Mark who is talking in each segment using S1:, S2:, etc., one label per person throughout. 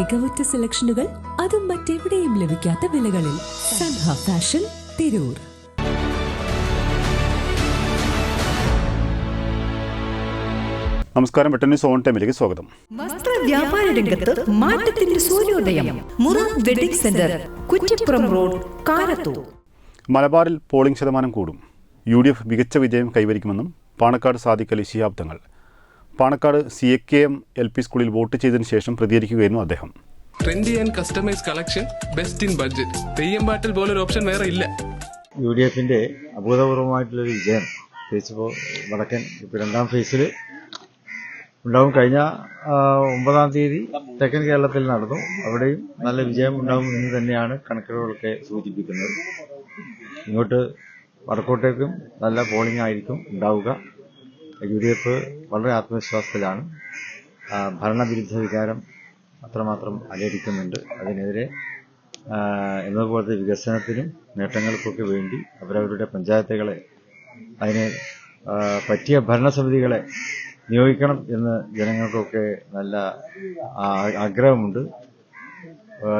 S1: മികവുറ്റ സെലക്ഷനുകൾ അതും മറ്റെവിടെയും ലഭിക്കാത്ത വിലകളിൽ സൻഹ ഫാഷൻ തിരൂർ.
S2: നമസ്കാരം വെട്ടന്യൂ സോൺ ടൈമിലേക്ക് സ്വാഗതം.
S3: വസ്ത്ര വ്യാപാര രംഗത്ത് മാറ്റത്തിന്റെ സൂര്യോദയം. മുറ wedding centre Kuttippuram road Karathur.
S2: മലബാറിൽ പോളിംഗ് ശതമാനം കൂടും. യു ഡി എഫ് മികച്ച വിജയം കൈവരിക്കുമെന്നും Panakkad Sadikali Shihab Thangal Panakkad C A K M L P സ്കൂളിൽ വോട്ട് ചെയ്തതിനു ശേഷം പ്രതികരിക്കുകയായിരുന്നു അദ്ദേഹം.
S4: Trendy and customise collection best in budget Theyyam പാട്ടിൽ പോലൊരു ഓപ്ഷൻ വേറെ ഇല്ല.
S5: യു ഡി എഫിന്റെ അഭൂതപൂർവമായിട്ടുള്ളൊരു വിജയം പ്രത്യേകിച്ചിപ്പോൾ വടക്കൻ ഇപ്പോൾ രണ്ടാം ഫേസിൽ ഉണ്ടാവും. കഴിഞ്ഞ ഒമ്പതാം തീയതി തെക്കൻ കേരളത്തിൽ നടന്നു. അവിടെയും നല്ല വിജയം ഉണ്ടാവും എന്ന് തന്നെയാണ് കണക്കുകളൊക്കെ സൂചിപ്പിക്കുന്നത്. ഇങ്ങോട്ട് വടക്കോട്ടേക്കും നല്ല പോളിംഗ് ആയിരിക്കും ഉണ്ടാവുക. യു ഡി എഫ് വളരെ ആത്മവിശ്വാസത്തിലാണ്. ഭരണവിരുദ്ധ വികാരം അത്രമാത്രം അലയടിക്കുന്നുണ്ട് അതിനെതിരെ എന്നതുപോലത്തെ വികസനത്തിനും നേട്ടങ്ങൾക്കൊക്കെ വേണ്ടി അവരവരുടെ പഞ്ചായത്തുകളെ അതിന് പറ്റിയ ഭരണസമിതികളെ നിയോഗിക്കണം എന്ന് ജനങ്ങൾക്കൊക്കെ നല്ല ആഗ്രഹമുണ്ട്.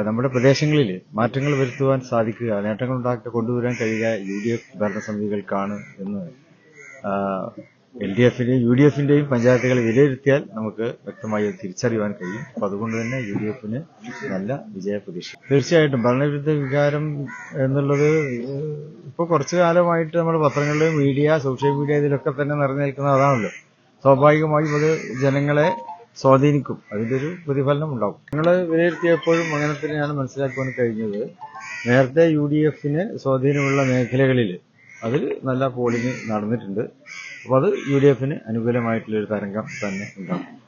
S5: നമ്മുടെ പ്രദേശങ്ങളിൽ മാറ്റങ്ങൾ വരുത്തുവാൻ സാധിക്കുക നേട്ടങ്ങൾ ഉണ്ടാക്കി കൊണ്ടുവരാൻ കഴിയുക യു ഡി എഫ് ഭരണസമിതികൾക്കാണ് എന്ന് എൽ ഡി എഫിന്റെയും യു ഡി എഫിന്റെയും പഞ്ചായത്തുകൾ വിലയിരുത്തിയാൽ നമുക്ക് വ്യക്തമായി തിരിച്ചറിയുവാൻ കഴിയും. അപ്പൊ അതുകൊണ്ട് തന്നെ യു ഡി എഫിന് നല്ല വിജയ പ്രതീക്ഷ. തീർച്ചയായിട്ടും ഭരണവിരുദ്ധ വികാരം എന്നുള്ളത് ഇപ്പോൾ കുറച്ചു കാലമായിട്ട് നമ്മൾ പത്രങ്ങളിലും മീഡിയ സോഷ്യൽ മീഡിയ ഇതിലൊക്കെ തന്നെ നിറഞ്ഞു നിൽക്കുന്ന അതാണല്ലോ സ്വാഭാവികമായും അത് ജനങ്ങളെ സ്വാധീനിക്കും. അതിന്റെ ഒരു പ്രതിഫലനം ഉണ്ടാകും ഞങ്ങൾ വിലയിരുത്തിയപ്പോഴും അങ്ങനെ തന്നെയാണ് മനസ്സിലാക്കുവാൻ കഴിഞ്ഞത്. നേരത്തെ യു ഡി എഫിന് സ്വാധീനമുള്ള മേഖലകളിൽ അതിൽ നല്ല പോളിംഗ് നടന്നിട്ടുണ്ട്. അപ്പോൾ അത് യു ഡി എഫിന് അനുകൂലമായിട്ടുള്ള ഒരു തരംഗം തന്നെ ഉണ്ടാവും.